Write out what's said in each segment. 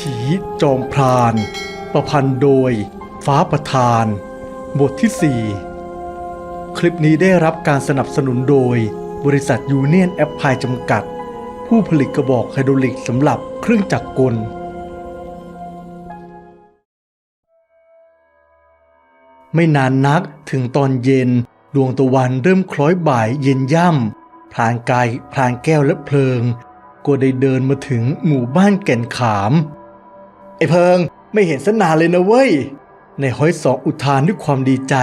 ถีจอมพราน ประพันธ์โดย ฟ้าประธาน บทที่ 4 คลิปนี้ได้รับการสนับสนุนโดย บริษัทยูเนียนแอปพลายจำกัด ผู้ผลิตกระบอกไฮดรอลิกสำหรับเครื่องจักรกล ไม่นานนักถึงตอนเย็นดวงตะวันเริ่มคล้อยบ่ายเย็นย่ำพรานกายพรานแก้วและเพลิง ก็ได้เดินมาถึงหมู่บ้านแก่นขาม ไอ้เพิงไม่เห็นสนานเลยนะเว้ย ในห้อยสองอุทานด้วยความดีใจ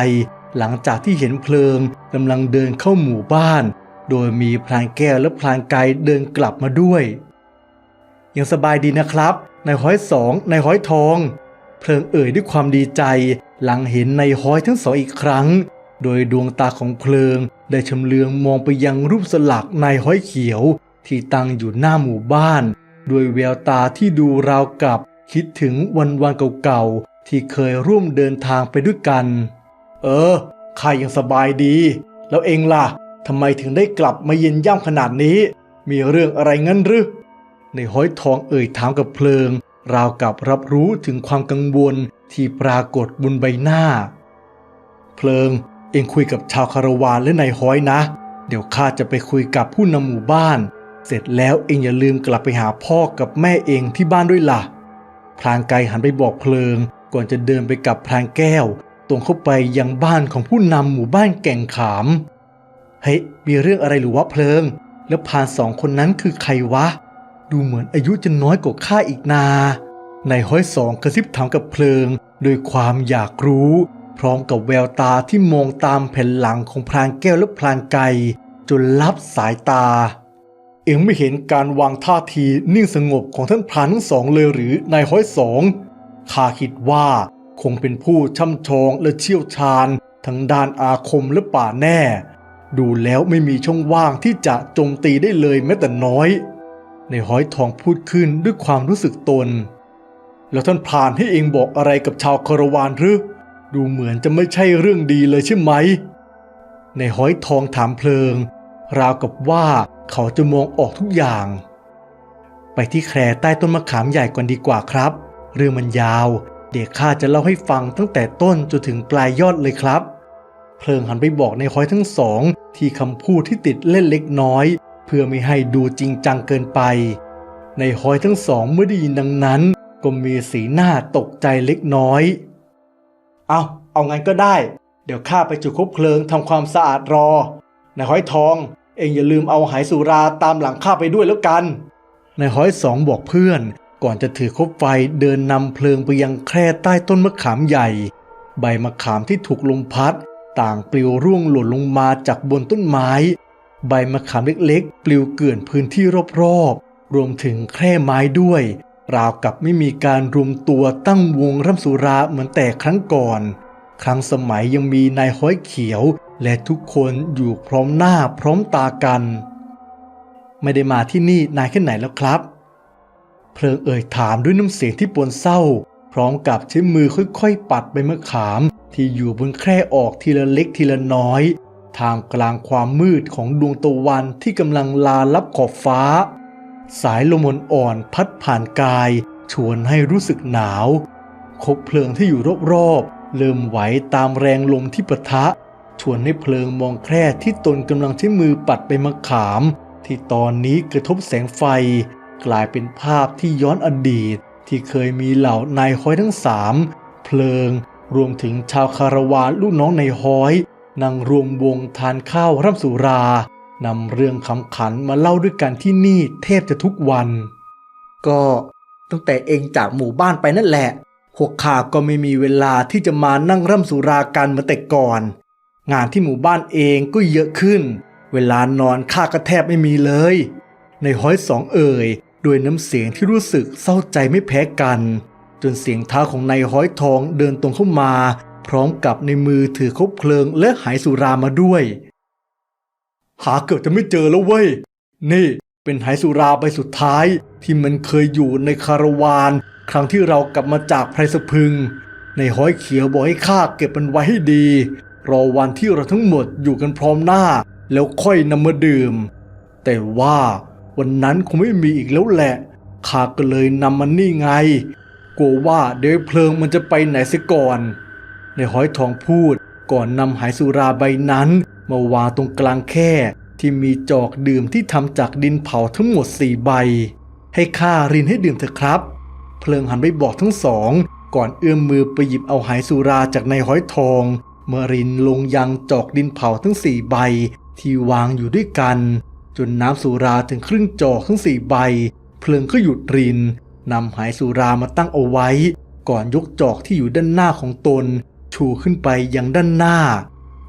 หลังจากที่เห็นเพลิงกำลังเดินเข้าหมู่บ้าน โดยมีพรานแก้วและพรานกายเดินกลับมาด้วย ยังสบายดีนะครับนายห้อยสองนายห้อยทอง เพลิงเอ่ยด้วยความดีใจ หลังเห็นนายห้อยทั้งสองอีกครั้ง โดยดวงตาของเพลิงได้ชำเลืองมองไปยังรูปสลักนายห้อยเขียว ที่ตั้งอยู่หน้าหมู่บ้าน ด้วยแววตาที่ดูราวกับ คิดถึงวันวันเก่าๆ ที่เคยร่วมเดินทางไปด้วยกัน เออข้ายังสบายดี แล้วเองล่ะทำไมถึงได้กลับมาเย็นย่ำขนาดนี้ มีเรื่องอะไรงั้นหรือในห้อยทองเอ่ยถามกับเพลิง ราวกับรับรู้ถึงความกังวลที่ปรากฏบนใบหน้า เพลิงเองคุยกับชาวคารวานและนายห้อยนะ เดี๋ยวข้าจะไปคุยกับผู้นำหมู่บ้าน เสร็จแล้วเองอย่าลืมกลับไปหาพ่อกับแม่เองที่บ้านด้วยล่ะ พลางไกหันไปบอกเพลิง ก่อนจะเดินไปกับพลางแก้ว ตรงเข้าไปยังบ้านของผู้นำหมู่บ้านแก่งขาม เฮ้ยมีเรื่องอะไรหรือวะเพลิง แล้วพานสองคนนั้นคือใครวะ ดูเหมือนอายุจะน้อยกว่าข้าอีกนาในห้อยสองกระซิบถามกับเพลิง โดยความอยากรู้ พร้อมกับแววตาที่มองตามแผ่นหลังของพรานแก้วและพรานไกจนลับสายตา เอ็งไม่เห็นการวางท่าทีนิ่งสงบของท่านพรานทั้งสองเลยหรือนายห้อยสองข้าคิดว่าคงเป็นผู้ช่ำชองและเชี่ยวชาญทั้งด้านอาคมและป่าแน่ ดูแล้วไม่มีช่องว่างที่จะโจมตีได้เลยแม้แต่น้อย ในห้อยทองพูดขึ้นด้วยความรู้สึกตน แล้วท่านพรานให้เองบอกอะไรกับชาวคารวานหรือ ดูเหมือนจะไม่ใช่เรื่องดีเลยใช่ไหม ในห้อยทองถามเพลิง ราวกับว่า เขาจะมองออกทุกอย่าง ไปที่แคร่ใต้ต้นมะขามใหญ่ก่อนดีกว่าครับ เรื่องมันยาว เดี๋ยวข้าจะเล่าให้ฟังตั้งแต่ต้นจนถึงปลายยอดเลยครับ เพลิงหันไปบอกในห้อยทั้งสอง ที่คำพูดที่ติดเล่นเล็กน้อย เพื่อไม่ให้ดูจริงจังเกินไป ในห้อยทั้งสองเมื่อได้ยินดังนั้น ก็มีสีหน้าตกใจเล็กน้อย เอาเอางั้นก็ได้ เดี๋ยวข้าไปจุดคบเพลิงทำความสะอาดรอนายห้อยทอง เองอย่าลืมเอาหายสุราตามหลังข้าไปด้วยแล้วกัน นายห้อยสองบอกเพื่อน ก่อนจะถือคบไฟเดินนำเพลิงไปยังแคร่ใต้ต้นมะขามใหญ่ ใบมะขามที่ถูกลมพัด ต่างปลิวร่วงหล่นลงมาจากบนต้นไม้ ใบมะขามเล็กๆ ปลิวเกลื่อนพื้นที่รอบๆ รวมถึงแคร่ไม้ด้วย ราวกับไม่มีการรวมตัวตั้งวงร่ำสุราเหมือนแต่ครั้งก่อน ครั้งสมัยยังมีนายห้อยเขียว และทุกคนอยู่พร้อมหน้าพร้อมตากัน ไม่ได้มาที่นี่นายแค่ไหนแล้วครับ เพลิงเอ่ยถามด้วยน้ำเสียงที่ปนเศร้า พร้อมกับใช้มือค่อยๆ ปัดใบมะขามที่อยู่บนแคร่ออกทีละเล็กทีละน้อยทางกลางความมืดของดวงตะวันที่กำลังลาลับขอบฟ้า สายลมอ่อนพัดผ่านกาย ชวนให้รู้สึกหนาว คบเพลิงที่อยู่รอบๆเริ่มไหวตามแรงลมที่ปะทะ ชวนให้เพลิงมองแคร่ที่ตนกำลังใช้มือปัดไปมะขาม ที่ตอนนี้กระทบแสงไฟ กลายเป็นภาพที่ย้อนอดีต ที่เคยมีเหล่านายห้อยทั้งสามเพลิงรวมถึงชาวคารวาลูกน้องในายห้อยนั่งรวมวงทานข้าวร่ำสุรานำเรื่องคำขันมาเล่าด้วยกันที่นี่แทบจะทุกวัน ก็ตั้งแต่เองจากหมู่บ้านไปนั่นแหละพวกข้าก็ไม่มีเวลาที่จะมานั่งร่ำสุรากันเหมือนแต่ก่อน งานที่หมู่บ้านเองก็เยอะขึ้น เวลานอนข้าก็แทบไม่มีเลย ในห้อยสองเอ่ยด้วยน้ำเสียงที่รู้สึกเศร้าใจไม่แพ้กัน จนเสียงเท้าของนายห้อยทองเดินตรงเข้ามา พร้อมกับในมือถือคบเพลิงและหายสุรามาด้วย หาเกือบจะไม่เจอแล้วเว้ย นี่เป็นหายสุราใบสุดท้ายที่มันเคยอยู่ในคาราวาน ครั้งที่เรากลับมาจากไพรสพึง ในห้อยเขียวบอกให้ข้าเก็บมันไว้ให้ดี รอวันที่เราทั้งหมดอยู่กันพร้อมหน้า แล้วค่อยนำมาดื่ม แต่ว่าวันนั้นคงไม่มีอีกแล้วแหละข้าก็เลยนำมันนี่ไง กลัวว่าเดี๋ยวเพลิงมันจะไปไหนเสียก่อน ในห้อยทองพูดก่อนนำหายสุราใบนั้น มาวางตรงกลางแค่ที่มีจอกดื่มที่ทำจากดินเผาทั้งหมดสี่ใบ ให้ข้ารินให้ดื่มเถอะครับ เพลิงหันไปบอกทั้งสอง ก่อนเอื้อมมือไปหยิบเอาหายสุราจากในห้อยทอง เมรินลงยังจอกดินเผาทั้งสี่ใบที่วางอยู่ด้วยกัน จนน้ำสุราถึงครึ่งจอกทั้งสี่ใบ เพลิงก็หยุดรินนำหายสุรามาตั้งเอาไว้ ก่อนยกจอกที่อยู่ด้านหน้าของตน ชูขึ้นไปยังด้านหน้า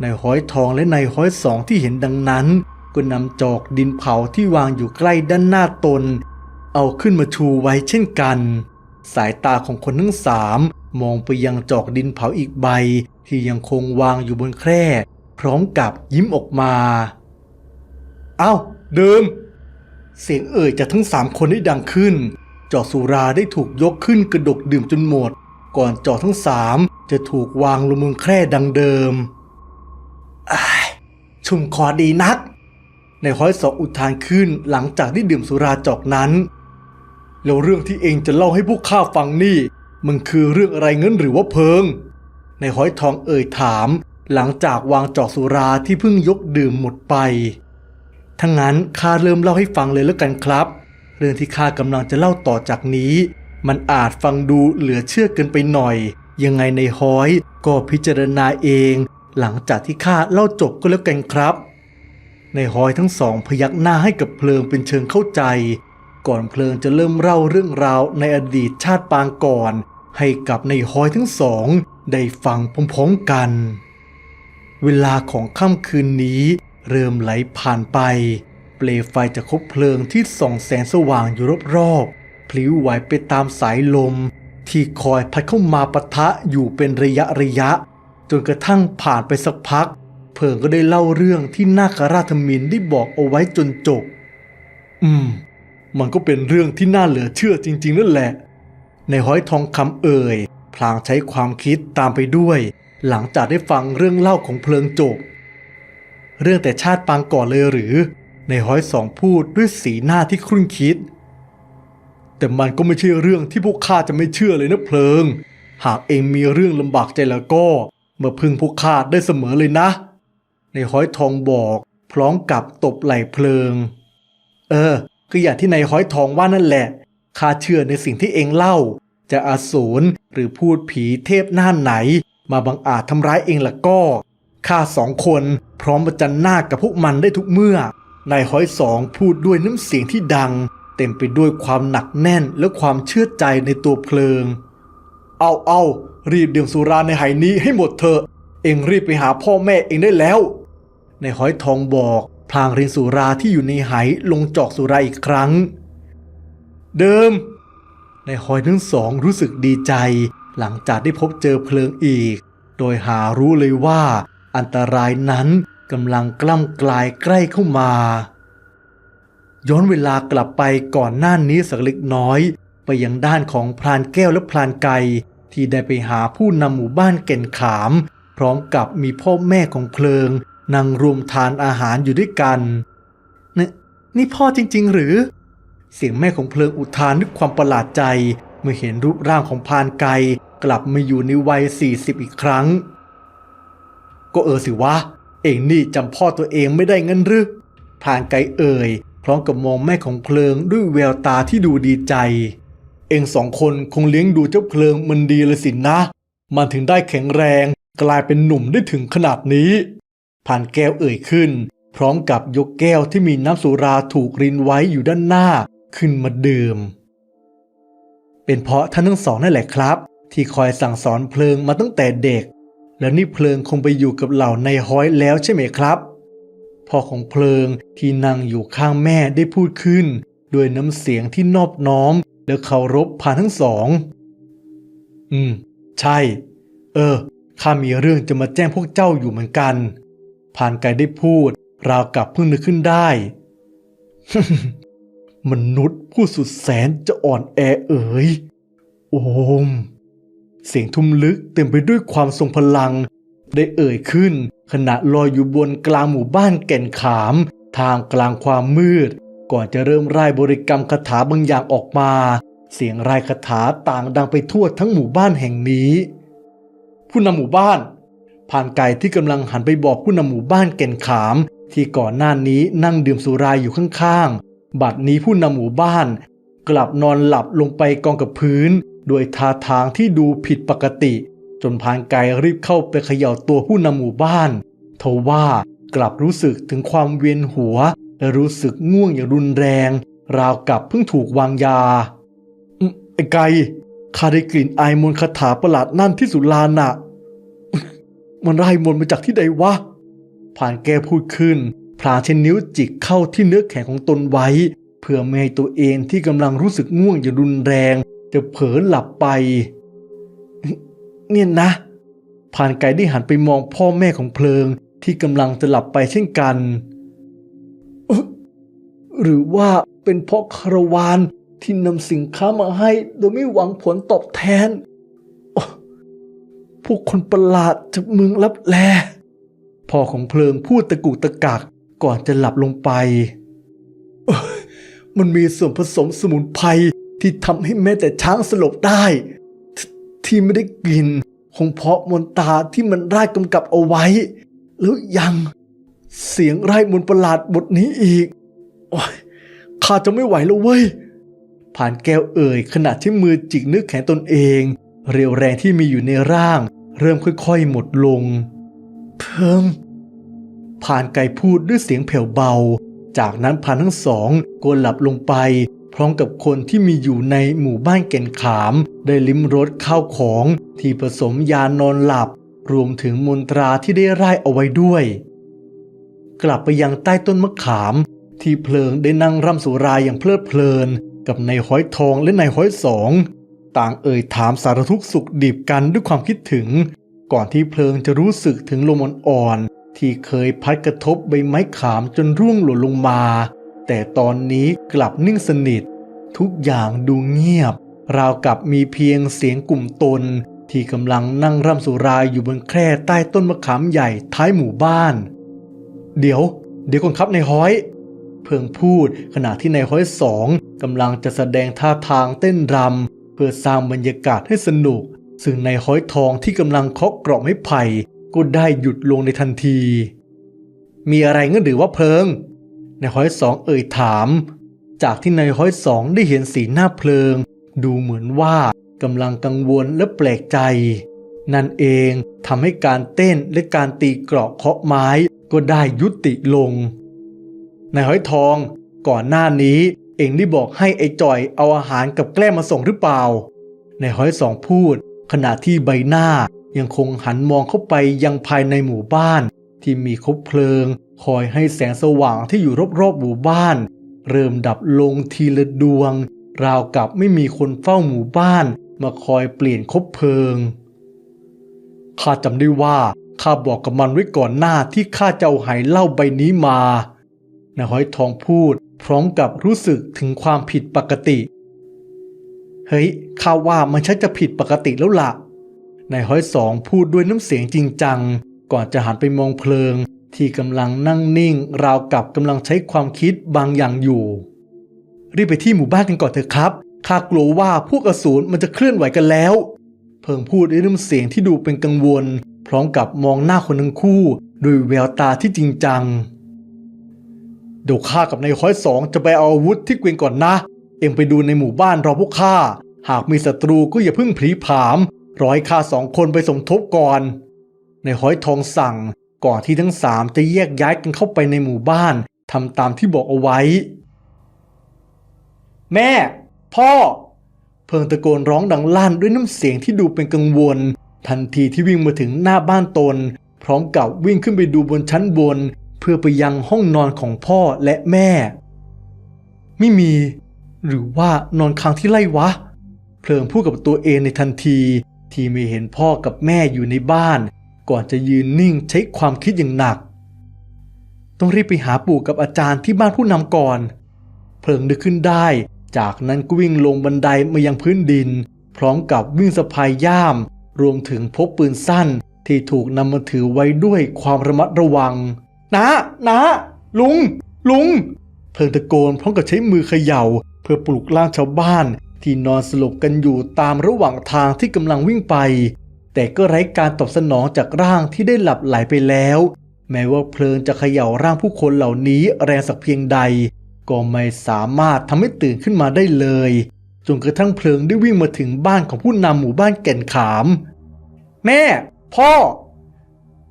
ในห้อยทองและในห้อยสองที่เห็นดังนั้น ก็นำจอกดินเผาที่วางอยู่ใกล้ด้านหน้าตน เอาขึ้นมาชูไว้เช่นกัน สายตาของคนทั้งสามมองไปยังจอกดินเผาอีกใบ ที่ยังคงวางอยู่บนแคร่ พร้อมกับยิ้มออกมา เอ้า เดิม เสียงเอ่ยจากทั้งสามคนได้ดังขึ้น จอกสุราได้ถูกยกขึ้นกระดกดื่มจนหมด ก่อนจอกทั้งสามจะถูกวางลงบนแคร่ดังเดิมชุ่มคอดีนัก ในห้อยสองอุทานขึ้นหลังจากได้ดื่มสุราจอกนั้น แล้วเรื่องที่เองจะเล่าให้พวกข้าฟังนี่ มันคือเรื่องอะไรเงินหรือว่าเพิง ในห้อยทองเอ่ยถาม หลังจากวางจอกสุราที่เพิ่งยกดื่มหมดไป ทั้งนั้นข้าเริ่มเล่าให้ฟังเลยแล้วกันครับ เรื่องที่ข้ากำลังจะเล่าต่อจากนี้ มันอาจฟังดูเหลือเชื่อเกินไปหน่อย ยังไงในห้อยก็พิจารณาเอง หลังจากที่ข้าเล่าจบก็แล้วกันครับ ในห้อยทั้งสองพยักหน้าให้กับเพลิงเป็นเชิงเข้าใจ ก่อนเพลิงจะเริ่มเล่าเรื่องราวในอดีตชาติปางก่อน ให้กับในห้อยทั้งสอง ได้ฟังพร้อมๆกัน เวลาของค่ำคืนนี้เริ่มไหลผ่านไป เปลวไฟจากคบเพลิงที่ส่องแสงสว่างอยู่รอบๆพลิ้วไหวไปตามสายลม ที่คอยพัดเข้ามาปะทะอยู่เป็นระยะระยะ จนกระทั่งผ่านไปสักพัก เพิงก็ได้เล่าเรื่องที่นาคราชมินได้บอกเอาไว้จนจบ อืม มันก็เป็นเรื่องที่น่าเหลือเชื่อจริง ๆ นั่นแหละ ในห้อยทองคำเอ่ย พลางใช้ความคิดตามไปด้วย หลังจากได้ฟังเรื่องเล่าของเพลิงจบเรื่องแต่ชาติปางก่อนเลยหรือ ในห้อยสองพูดด้วยสีหน้าที่ครุ่นคิด แต่มันก็ไม่ใช่เรื่องที่พวกข้าจะไม่เชื่อเลยนะเพลิง หากเองมีเรื่องลำบากใจแล้วก็มาพึ่งพวกข้าได้เสมอเลยนะ ในห้อยทองบอกพร้อมกับตบไหล่เพลิง เออคืออย่างที่ในห้อยทองว่านั่นแหละข้าเชื่อในสิ่งที่เองเล่า จะอาสูร หรือพูดผีเทพหน้าไหน มาบังอาจทำร้ายเองละก็ข้าสองคนพร้อมประจันหน้ากับพวกมันได้ทุกเมื่อนายห้อยสองพูดด้วยน้ำเสียงที่ดัง เต็มไปด้วยความหนักแน่นและความเชื่อใจในตัวเพลิง เอาเอารีบดื่มสุราในไหนี้ให้หมดเถอะ เองรีบไปหาพ่อแม่เองได้แล้วในห้อยทองบอกพลางรินสุราที่อยู่ในไหลงจอกสุราอีกครั้ง เดิม ในหอยทั้งสองรู้สึกดีใจ หลังจากได้พบเจอเพลิงอีก โดยหารู้เลยว่า อันตรายนั้นกำลังกล้ำกลายใกล้เข้ามา ย้อนเวลากลับไปก่อนหน้านี้สักเล็กน้อย ไปยังด้านของพรานแก้วและพรานไก่ที่ได้ไปหาผู้นำหมู่บ้านแก่นขาม พร้อมกับมีพ่อแม่ของเพลิงนั่งรวมทานอาหารอยู่ด้วยกันนี่นี่พ่อจริง ๆ หรือ เสียงแม่ของเพลิงอุทานด้วยความประหลาดใจ เมื่อเห็นรูปร่างของพานไก่กลับมาอยู่ในวัย 40 อีกครั้ง ก็เออสิวะ เองนี่จำพ่อตัวเองไม่ได้งั้นหรือพานไก่เอ่ย พร้อมกับมองแม่ของเพลิงด้วยแววตาที่ดูดีใจ เองสองคนคงเลี้ยงดูเจ้าเพลิงมันดีเลยสินะ มันถึงได้แข็งแรง กลายเป็นหนุ่มได้ถึงขนาดนี้ผ่านแก้วเอ่ยขึ้น พร้อมกับยกแก้วที่มีน้ำสุราถูกรินไว้อยู่ด้านหน้า ขึ้นมาดื่ม เป็นเพราะท่านทั้งสองนั่นแหละครับ ที่คอยสั่งสอนเพลิงมาตั้งแต่เด็ก แล้วนี่เพลิงคงไปอยู่กับเหล่าในห้อยแล้วใช่ไหมครับพ่อของเพลิงที่นั่งอยู่ข้างแม่ได้พูดขึ้น ด้วยน้ำเสียงที่นอบน้อม และเคารพผ่านทั้งสอง อืม ใช่ เออข้ามีเรื่องจะมาแจ้งพวกเจ้าอยู่เหมือนกัน ผ่านไกลได้พูด ราวกับเพิ่งนึกขึ้นได้ มนุษย์ผู้สุดแสนจะอ่อนแอเอ๋ย โอม เสียงทุ้มลึกเต็มไปด้วยความทรงพลัง ได้เอ่ยขึ้น ขณะลอยอยู่บนกลางหมู่บ้านแก่นขาม ทางกลางความมืด ก่อนจะเริ่มร่ายบริกรรมคาถาบางอย่างออกมา เสียงรายคาถาต่างดังไปทั่วทั้งหมู่บ้านแห่งนี้ ผู้นำหมู่บ้านผ่านไก่ที่กำลังหันไปบอกผู้นำหมู่บ้านแก่นขาม ที่ก่อนหน้านี้นั่งดื่มสุราอยู่ข้างๆ บัดนี้ผู้นำหมู่บ้าน กลับนอนหลับลงไปกองกับพื้น โดยท่าทางที่ดูผิดปกติ จนพานไก่รีบเข้าไปเขย่าตัวผู้นำหมู่บ้านทว่ากลับรู้สึกถึงความเวียนหัว และรู้สึกง่วงอย่างรุนแรง ราวกับเพิ่งถูกวางยาไอ้ไก่ข้าได้กลิ่นไอมนคาถาประหลาดนั่นที่สุลานน่ะมันไล่มนมาจากที่ใดวะผ่านแก้พูดขึ้น พลางเช่นนิ้วจิกเข้าที่เนื้อแขนของตนไว้ เพื่อไม่ให้ตัวเองที่กำลังรู้สึกง่วงอย่ารุนแรง จะเผลอหลับไป เนี่ยนะผ่านไก่ได้หันไปมองพ่อแม่ของเพลิงที่กำลังจะหลับไปเช่นกัน หรือว่าเป็นเพราะคารวานที่นำสินค้ามาให้โดยไม่หวังผลตอบแทน พวกคนประหลาดจากเมืองลับแลพ่อของเพลิงพูดตะกุกตะกัก ก่อนจะหลับลงไป มันมีส่วนผสมสมุนไพรที่ทำให้แม้แต่ช้างสลบได้ทที่ไม่ได้กลิ่นคงเพราะมนตาที่มันร่ายกำกับเอาไว้ แล้วยังเสียงไร่มนประหลาดบทนี้อีกโอ้ยข้าจะไม่ไหวแล้วเว้ย ผ่านแก้วเอ่ยขณะที่มือจิกนึกแขนตนเอง เรียวแรงที่มีอยู่ในร่าง เริ่มค่อยๆหมดลง เพิ่ง ผ่านไก่พูดด้วยเสียงแผ่วเบา จากนั้นผ่านทั้งสองก็หลับลงไป พร้อมกับคนที่มีอยู่ในหมู่บ้านแก่นขาม ได้ลิ้มรสข้าวของที่ผสมยานอนหลับ รวมถึงมนตราที่ได้ร่ายเอาไว้ด้วย กลับไปยังใต้ต้นมะขาม ที่เพลิงได้นั่งร่ำสุรายอย่างเพลิดเพลิน กับนายห้อยทองและนายห้อยสองต่างเอ่ยถามสารทุกข์สุขดิบกันด้วยความคิดถึง ก่อนที่เพลิงจะรู้สึกถึงลมอ่อน ที่เคยพัดกระทบใบไม้ขามจนร่วงหล่นลงมา แต่ตอนนี้กลับนิ่งสนิท ทุกอย่างดูเงียบ ราวกับมีเพียงเสียงกลุ่มตน ที่กำลังนั่งร่ำสุราอยู่บนแคร่ใต้ต้นมะขามใหญ่ท้ายหมู่บ้าน เดี๋ยว เดี๋ยวก่อนครับนายห้อย เพิ่งพูดขณะที่นายห้อยสองกำลังจะแสดงท่าทางเต้นรำเพื่อสร้างบรรยากาศให้สนุก ซึ่งนายห้อยทองที่กำลังเคาะกรอบไม้ไผ่ ก็ได้หยุดลงในทันที มีอะไรงั้นหรือว่าเพลิง นายห้อยสองเอ่ยถาม จากที่นายห้อยสองได้เห็นสีหน้าเพลิง ดูเหมือนว่ากำลังกังวลและแปลกใจ นั่นเองทำให้การเต้นและการตีเกราะเคาะไม้ก็ได้ยุติลง นายห้อยทอง ก่อนหน้านี้เองได้บอกให้ไอ้จ่อยเอาอาหารกับแกล้มมาส่งหรือเปล่า นายห้อยสองพูด ขณะที่ใบหน้า ยังคงหันมองเข้าไปยังภายในหมู่บ้าน ที่มีคบเพลิง คอยให้แสงสว่างที่อยู่รอบๆหมู่บ้าน เริ่มดับลงทีละดวง ราวกับไม่มีคนเฝ้าหมู่บ้าน มาคอยเปลี่ยนคบเพลิงข้าจำได้ว่าข้าบอกกับมันไว้ก่อนหน้าที่ข้าจะเอาไหเหล้าใบนี้มานายหอยทองพูด พร้อมกับรู้สึกถึงความผิดปกติ เฮ้ยข้าว่ามันชักจะผิดปกติแล้วล่ะ นายห้อยสองพูดด้วยน้ำเสียงจริงจัง ก่อนจะหันไปมองเพลิง ที่กำลังนั่งนิ่ง ราวกับกำลังใช้ความคิดบางอย่างอยู่ รีบไปที่หมู่บ้านกันก่อนเถอะครับข้ากลัวว่าพวกอสูรมันจะเคลื่อนไหวกันแล้ว เพิ่งพูดด้วยน้ำเสียงที่ดูเป็นกังวล พร้อมกับมองหน้าคนทั้งคู่ด้วยแววตาที่จริงจังเดี๋ยวข้ากับนายห้อยสองจะไปเอาอาวุธที่เกวียนก่อนนะ เอ็งไปดูในหมู่บ้านรอพวกข้า หากมีศัตรูก็อย่าเพิ่งผีผาม ร้อให้ข้าสองคนไปสมทบก่อน ในห้อยทองสั่งก่อนที่ทั้งสามจะแยกย้ายกันเข้าไปในหมู่บ้านทำตามที่บอกเอาไว้ แม่ พ่อ เพิงตะโกนร้องดังลั่นด้วยน้ำเสียงที่ดูเป็นกังวล ทันทีที่วิ่งมาถึงหน้าบ้านตน พร้อมกับวิ่งขึ้นไปดูบนชั้นบน เพื่อไปยังห้องนอนของพ่อและแม่ ไม่มี หรือว่านอนค้างที่ไล่วะ เพลิงพูดกับตัวเองในทันที ที่ไม่เห็นพ่อกับแม่อยู่ในบ้าน ก่อนจะยืนนิ่งใช้ความคิดอย่างหนัก ต้องรีบไปหาปู่กับอาจารย์ที่บ้านผู้นำก่อน เพลิงนึกขึ้นได้ จากนั้นก็วิ่งลงบันไดมายังพื้นดิน พร้อมกับวิ่งสะพายย่าม รวมถึงพบปืนสั้นที่ถูกนำมาถือไว้ด้วยความระมัดระวัง นะนะ ลุง ลุง เพลิงตะโกนพร้อมกับใช้มือเขย่า เพื่อปลุกร่างชาวบ้าน ที่นอนสลบกันอยู่ตามระหว่างทางที่กำลังวิ่งไป แต่ก็ไร้การตอบสนองจากร่างที่ได้หลับไหลไปแล้ว แม้ว่าเพลิงจะเขย่าร่างผู้คนเหล่านี้แรงสักเพียงใด ก็ไม่สามารถทำให้ตื่นขึ้นมาได้เลยจนกระทั่งเพลิงได้วิ่งมาถึงบ้านของผู้นำหมู่บ้านแก่นขาม แม่ พ่อ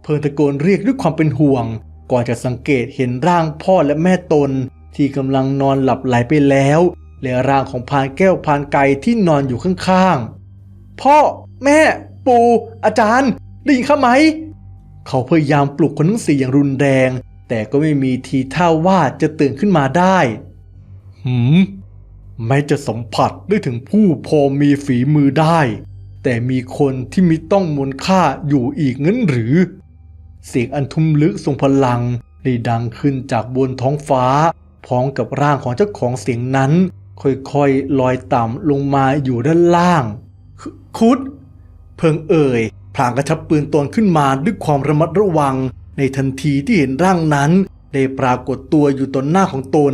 เพลิงตะโกนเรียกด้วยความเป็นห่วง ก่อนจะสังเกตเห็นร่างพ่อและแม่ตน ที่กำลังนอนหลับไหลไปแล้ว และร่างของพานแก้วพานไก่ที่นอนอยู่ข้างๆ พ่อ แม่ ปู่ อาจารย์ ได้ยินข้าไหม เขาพยายามปลุกคนทั้งสี่อย่างรุนแรง แต่ก็ไม่มีทีท่าว่าจะตื่นขึ้นมาได้ หืมแม้จะสัมผัสได้ถึงผู้พอมีฝีมือได้ แต่มีคนที่มีต้องมนค่าอยู่อีกงั้นหรือ เสียงอันทุ้มลึกทรงพลังได้ดังขึ้นจากบนท้องฟ้า พร้อมกับร่างของเจ้าของเสียงนั้น ค่อยๆลอยต่ำลงมาอยู่ด้านล่าง คุด เพิงเอ่ยพลางกระชับปืนตนขึ้นมาด้วยความระมัดระวัง ในทันทีที่เห็นร่างนั้น ได้ปรากฏตัวอยู่ต่อหน้าของตน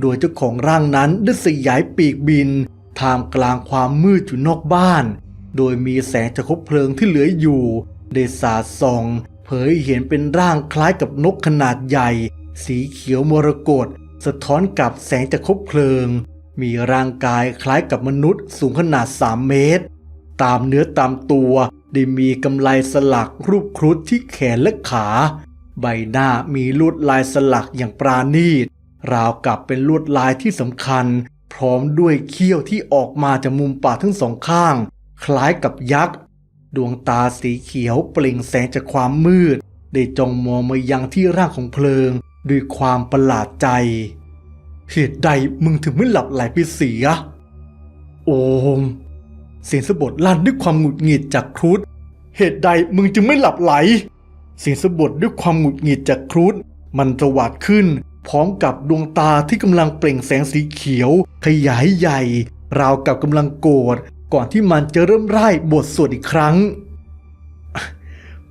โดยเจ้าของร่างนั้นได้สยายปีกบินท่ามกลางความมืดอยู่นอกบ้าน โดยมีแสงจากคบเพลิงที่เหลืออยู่ ได้สาดส่อง เผยเห็นเป็นร่างคล้ายกับนกขนาดใหญ่ สีเขียวมรกตสะท้อนกับแสงจากคบเพลิง มีร่างกายคล้ายกับมนุษย์สูงขนาด 3 เมตร ตามเนื้อตามตัวได้มีกำไลสลักรูปครุฑที่แขนและขา ใบหน้ามีลวดลายสลักอย่างปราณีต ราวกับเป็นลวดลายที่สำคัญ พร้อมด้วยเขี้ยวที่ออกมาจากมุมปากทั้งสองข้าง คล้ายกับยักษ์ ดวงตาสีเขียวเปล่งแสงจากความมืด ได้จ้องมองมายังที่ร่างของเพลิง ด้วยความประหลาดใจ เหตุใดมึงถึงไม่หลับไหลไปเสีย โอม เสียงสะบดลั่นด้วยความหงุดหงิดจากครุฑเหตุใดมึงจึงไม่หลับไหล เสียงสะบดด้วยความหงุดหงิดจากครุฑมันตวาดขึ้น พร้อมกับดวงตาที่กำลังเปล่งแสงสีเขียว ขยายใหญ่ ราวกับกำลังโกรธก่อนที่มันจะเริ่มไล่บทสวดอีกครั้ง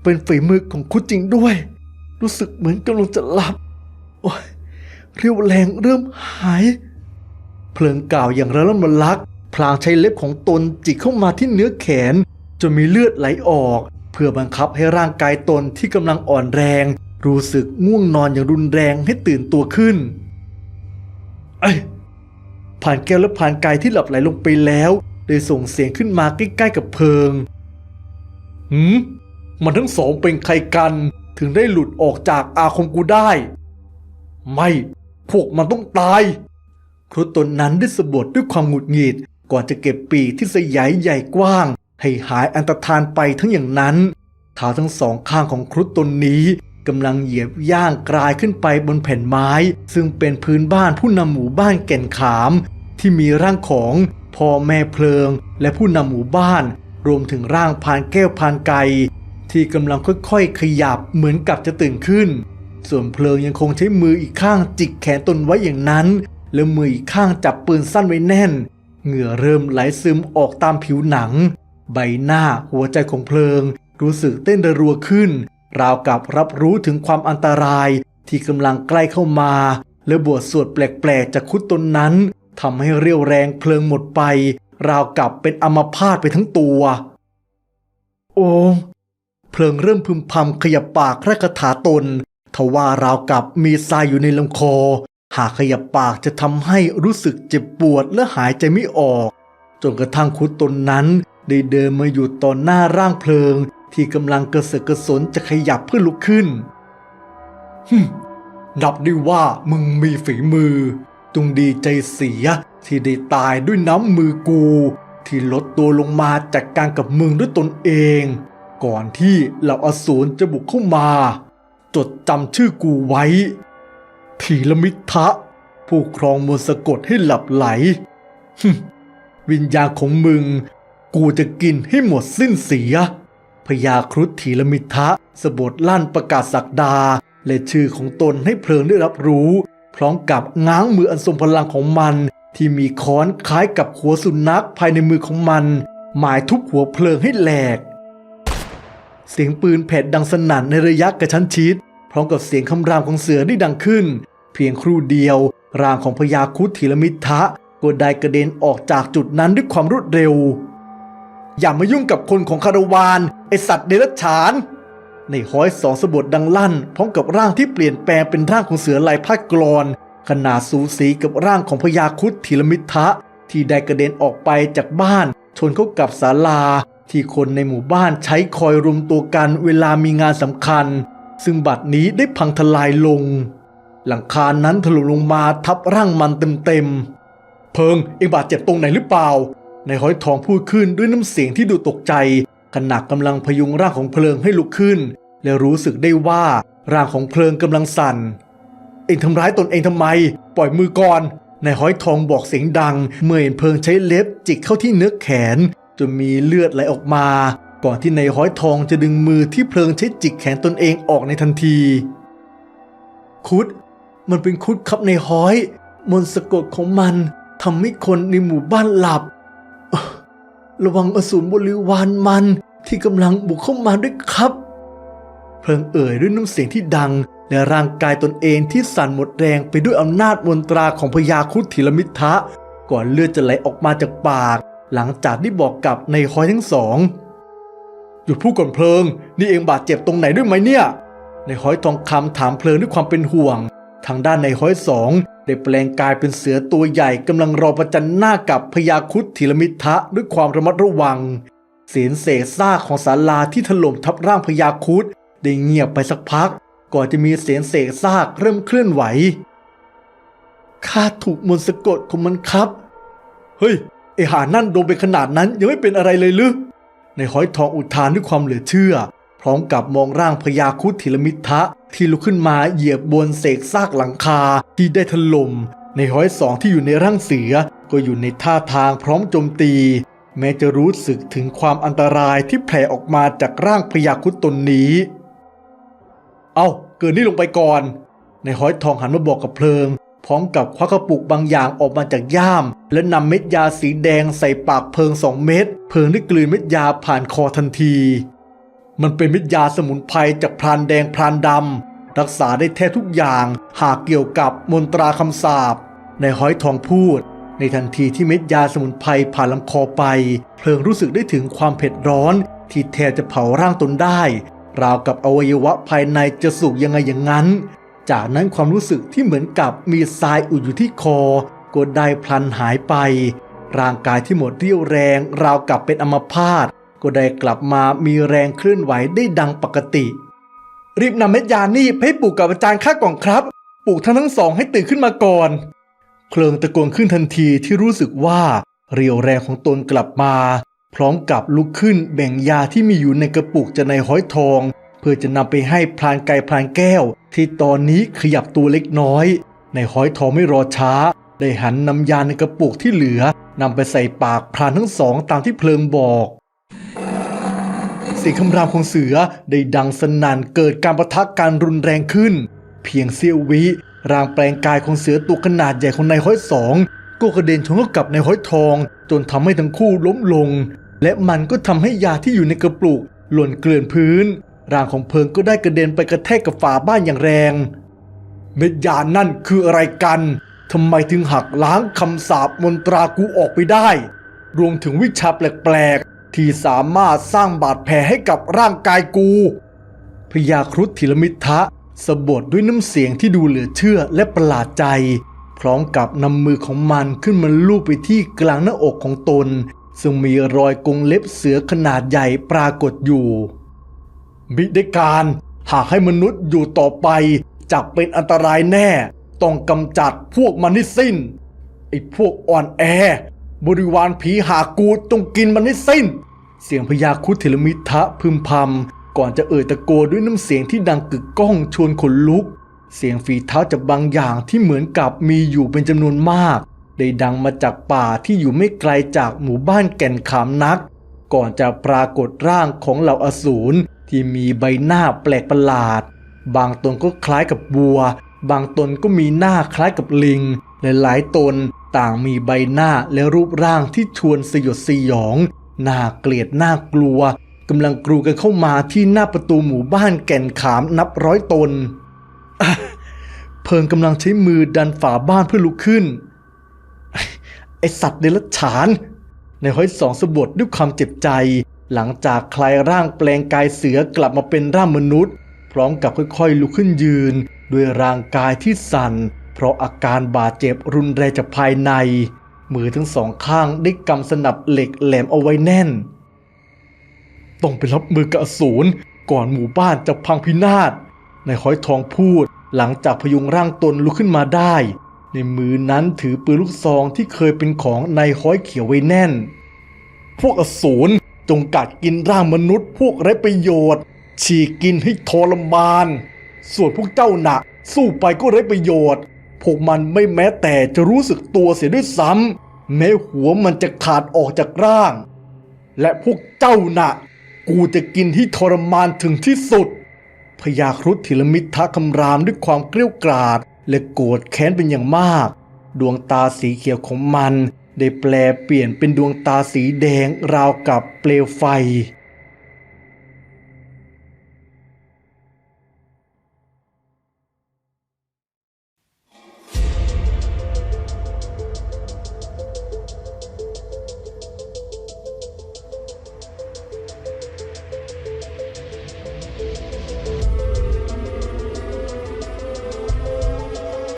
เป็นฝีมือของคุณจริงด้วย รู้สึกเหมือนกำลังจะหลับ โอ้ย เรียวแรงเริ่มหาย เพลิงกล่าวอย่างระล่ำระลัก พลางใช้เล็บของตนจิกเข้ามาที่เนื้อแขน จนมีเลือดไหลออก เพื่อบังคับให้ร่างกายตนที่กำลังอ่อนแรง รู้สึกง่วงนอนอย่างรุนแรงให้ตื่นตัวขึ้นเอ้ผ่านแก้วและผ่านกายที่หลับไหลลงไปแล้วได้ส่งเสียงขึ้นมาใกล้ๆกับเพิง หืม มันทั้งสองเป็นใครกัน ถึงได้หลุดออกจากอาคมกูได้ ไม่ พวกมันต้องตาย ครุฑตนนั้นได้สะบดด้วยความหงุดหงิดก่อนจะเก็บปีกที่สยายใหญ่กว้าง ให้หายอันตรธานไปทั้งอย่างนั้นเท้าทั้งสองข้างของครุฑตนนี้กำลังเหยียบย่างกลายขึ้นไปบนแผ่นไม้ ซึ่งเป็นพื้นบ้านผู้นำหมู่บ้านแก่นขาม ที่มีร่างของพ่อแม่เพลิง และผู้นำหมู่บ้าน รวมถึงร่างพานแก้วพานไก่ที่กำลังค่อยๆ ขยับเหมือนกับจะตื่นขึ้น ส่วนเพลิงยังคงใช้มืออีกข้างจิกแขนตนไว้อย่างนั้น แล้วมืออีกข้างจับปืนสั้นไว้แน่น เหงื่อเริ่มไหลซึมออกตามผิวหนัง ใบหน้าหัวใจของเพลิง รู้สึกเต้นรัวขึ้น ราวกับรับรู้ถึงความอันตรายที่กำลังใกล้เข้ามา และบวชสวดแปลกๆจากคุดตนนั้นทำให้เรี่ยวแรงเพลิงหมดไป ราวกับเป็นอมพาตไปทั้งตัว โอ้เพลิงเริ่มพึมพำขยับปากแรกคาถาตน ทว่าราวกับมีทรายอยู่ในลำคอ หากขยับปากจะทำให้รู้สึกเจ็บปวดและหายใจไม่ออก จนกระทั่งคุดตนนั้นได้เดินมาอยู่ต่อหน้าร่างเพลิง ที่กำลังกระเสือกกระสนจะขยับเพื่อลุกขึ้นฮึนับได้ว่ามึงมีฝีมือจงดีใจเสียที่ได้ตายด้วยน้ำมือกู ที่ลดตัวลงมาจากการกับมึงด้วยตนเอง ก่อนที่เหล่าอสูรจะบุกเข้ามา จดจำชื่อกูไว้ทีลมิทะ ผู้ครองมนสะกดให้หลับไหลฮึวิญญาณของมึง กูจะกินให้หมดสิ้นเสียพญาครุฑทีลมิทะสะบดลั่นประกาศสักดา และชื่อของตนให้เพลิงได้รับรู้ พร้อมกับง้างมืออันทรงพลังของมัน ที่มีค้อนคล้ายกับหัวสุนัขภายในมือของมัน หมายทุบหัวเพลิงให้แหลก เสียงปืนแผดดังสนั่นในระยะกระชั้นชิด ร้อมกับเสียงคำรามของเสือได้ดังขึ้น เพียงครู่เดียว ร่างของพญาครุฑธีรมิทะก็ได้กระเด็นออกจากจุดนั้นด้วยความรวดเร็ว อย่ามายุ่งกับคนของคารวานไอสัตว์เดรัจฉาน ในห้อยสองสะบดดังลั่น พร้อมกับร่างที่เปลี่ยนแปลงเป็นร่างของเสือลายพาดกรอนขนาดสูสีกับร่างของพญาครุฑธีรมิทะที่ได้กระเด็นออกไปจากบ้าน ชนเข้ากับศาลา ที่คนในหมู่บ้านใช้คอยรุมตัวกันเวลามีงานสำคัญ ซึ่งบัดนี้ได้พังทลายลง หลังคานั้นถล่มลงมาทับร่างมันเต็มๆ เพิงเองบาดเจ็บตรงไหนหรือเปล่า ในายห้อยทองพูดขึ้นด้วยน้ำเสียงที่ดูตกใจ ขณะกำลังพยุงร่างของเพลิงให้ลุกขึ้น และรู้สึกได้ว่าร่างของเพลิงกำลังสั่น เองทำร้ายตนเองทำไม ปล่อยมือก่อนนายห้อยทองบอกเสียงดัง เมื่อเห็นเพลิงใช้เล็บจิกเข้าที่เนื้อแขนจนมีเลือดไหลออกมา ก่อนที่นายห้อยทองจะดึงมือที่เพลิงใช้จิกแขนตนเองออกในทันที คุด มันเป็นคุดครับในห้อย มนต์สะกดของมันทำให้คนในหมู่บ้านหลับ ระวังอสูรบริวารมันที่กำลังบุกเข้ามาด้วยครับ เพลิงเอ่ยด้วยน้ำเสียงที่ดังและร่างกายตนเองที่สั่นหมดแรงไปด้วยอำนาจมนตราของพญาครุฑธีรมิทะ ก่อนเลือดจะไหลออกมาจากปาก หลังจากที่บอกกับในคอยทั้งสอง หยุดพูดก่อนเพลิง นี่เองบาดเจ็บตรงไหนด้วยไหมเนี่ย ในห้อยทองคำถามเพลิงด้วยความเป็นห่วง ทางด้านในห้อยสองได้แปลงกายเป็นเสือตัวใหญ่กำลังรอประจันหน้ากับพญาครุฑธีรมิทะด้วยความระมัดระวัง เสียงเศษซากของศาลาที่ถล่มทับร่างพญาครุฑได้เงียบไปสักพัก ก่อนจะมีเสียงเศษซากเริ่มเคลื่อนไหวข้าถูกมนต์สะกดของมันครับ เฮ้ยไอหานั่นโดนไปขนาดนั้นยังไม่เป็นอะไรเลยหรือ ในห้อยทองอุทานด้วยความเหลือเชื่อ พร้อมกับมองร่างพญาครุฑธีรมิทะที่ลุกขึ้นมาเหยียบบนเศษซากหลังคาที่ได้ถล่มในห้อยสองที่อยู่ในร่างเสือก็อยู่ในท่าทางพร้อมโจมตี แม้จะรู้สึกถึงความอันตรายที่แผ่ออกมาจากร่างพญาครุฑตนนี้ เอาเกินนี่ลงไปก่อน ในห้อยทองหันมาบอกกับเพลิง พร้อมกับควักกระปุกบางอย่างออกมาจากย่าม และนำเม็ดยาสีแดงใส่ปากเพลิงสองเม็ดเพลิงได้กลืนเม็ดยาผ่านคอทันที มันเป็นเม็ดยาสมุนไพรจากพรานแดงพรานดำรักษาได้แทบทุกอย่างหากเกี่ยวกับมนตราคำสาปในห้อยทองพูด ในทันทีที่เม็ดยาสมุนไพรผ่านลำคอไป เพลิงรู้สึกได้ถึงความเผ็ดร้อน ที่แทบจะเผาร่างตนได้ ราวกับอวัยวะภายในจะสุกยังไงอย่างนั้น จากนั้นความรู้สึกที่เหมือนกับมีทรายอุดอยู่ที่คอก็ได้พลันหายไป ร่างกายที่หมดเรี่ยวแรง ราวกับเป็นอัมพาตก็ได้กลับมามีแรงเคลื่อนไหวได้ดังปกติ รีบนำเม็ดยานี่ไปให้ปู่กับอาจารย์ข้าก่อนครับปลุกทั้งทั้งสองให้ตื่นขึ้นมาก่อน เคลิงตะโกนขึ้นทันทีที่รู้สึกว่า เรียวแรงของตนกลับมา พร้อมกับลุกขึ้นแบ่งยาที่มีอยู่ในกระปุกจะในห้อยทอง พื่อจะนำไปให้พรานไก่พรานแก้ว ที่ตอนนี้ขยับตัวเล็กน้อย ในห้อยทองไม่รอช้า ได้หันนำยาในกระปุกที่เหลือนำไปใส่ปากพรานทั้งสองตามที่เพลิงบอก เสียงคำรามของเสือได้ดังสนั่นเกิดการประทะการรุนแรงขึ้น เพียงเสี้ยววิร่างแปลงกายของเสือตัวขนาดใหญ่ของนายห้อยสองก็กระเด็นชนเข้ากับนายห้อยทอง จนทำให้ทั้งคู่ล้มลง และมันก็ทำให้ยาที่อยู่ในกระปุกหล่นเกลื่อนพื้น ร่างของเพิงก็ได้กระเด็นไปกระแทกกับฝาบ้านอย่างแรง เม็ดยานั่นคืออะไรกันทำไมถึงหักล้างคำสาปมนตรากูออกไปได้ รวมถึงวิชาแปลกๆ ที่สามารถสร้างบาดแผลให้กับร่างกายกูพญาครุฑธีรมิทะสะบดด้วยน้ำเสียงที่ดูเหลือเชื่อและประหลาดใจ พร้อมกับนำมือของมันขึ้นมาลูบไปที่กลางหน้าอกของตน ซึ่งมีรอยกรงเล็บเสือขนาดใหญ่ปรากฏอยู่ มิได้การ หากให้มนุษย์อยู่ต่อไปจะเป็นอันตรายแน่ ต้องกำจัดพวกมันให้สิ้น ไอ้พวกอ่อนแอ บริวารผีหากูจงกินมันให้สิ้น เสียงพญาครุฑเทลมิทะพึมพำก่อนจะเอ่ยตะโกด้วยน้ำเสียงที่ดังกึกก้องชวนขนลุก เสียงฝีเท้าจากบางอย่างที่เหมือนกับมีอยู่เป็นจำนวนมาก ได้ดังมาจากป่าที่อยู่ไม่ไกลจากหมู่บ้านแก่นขามนัก ก่อนจะปรากฏร่างของเหล่าอสูร ที่มีใบหน้าแปลกประหลาด บางตนก็คล้ายกับบัว บางตนก็มีหน้าคล้ายกับลิงและหลายตนต่างมีใบหน้าและรูปร่างที่ชวนสยดสยองน่าเกลียดน่ากลัวกำลังกรูกันเข้ามาที่หน้าประตูหมู่บ้านแก่นขามนับร้อยตน เพิงกำลังใช้มือดันฝาบ้านเพื่อลุกขึ้น ไอสัตว์เดรัจฉาน ในห้อยสองสะบดด้วยความเจ็บใจ หลังจากคลายร่างแปลงกายเสือกลับมาเป็นร่างมนุษย์ พร้อมกับค่อยๆ ลุกขึ้นยืน ด้วยร่างกายที่สั่น เพราะอาการบาดเจ็บรุนแรงจากภายใน มือทั้งสองข้างได้กำสนับเหล็กแหลมเอาไว้แน่น ต้องไปรับมือกับอสูรก่อนหมู่บ้านจะพังพินาศนายห้อยทองพูดหลังจากพยุงร่างตนลุกขึ้นมาได้ ในมือนั้นถือปืนลูกซองที่เคยเป็นของนายห้อยเขียวไว้แน่น พวกอสูร จงกัดกินร่างมนุษย์พวกไร้ประโยชน์ ฉีกกินให้ทรมาน ส่วนพวกเจ้าหนัก สู้ไปก็ไร้ประโยชน์ พวกมันไม่แม้แต่จะรู้สึกตัวเสียด้วยซ้ำแม้หัวมันจะขาดออกจากร่าง และพวกเจ้าหนะกูจะกินที่ทรมานถึงที่สุดพญาครุฑธิรมิทธะคำรามด้วยความเกลี้ยวกราดและโกรธแค้นเป็นอย่างมาก ดวงตาสีเขียวของมัน ได้แปลเปลี่ยนเป็นดวงตาสีแดงราวกับเปลวไฟ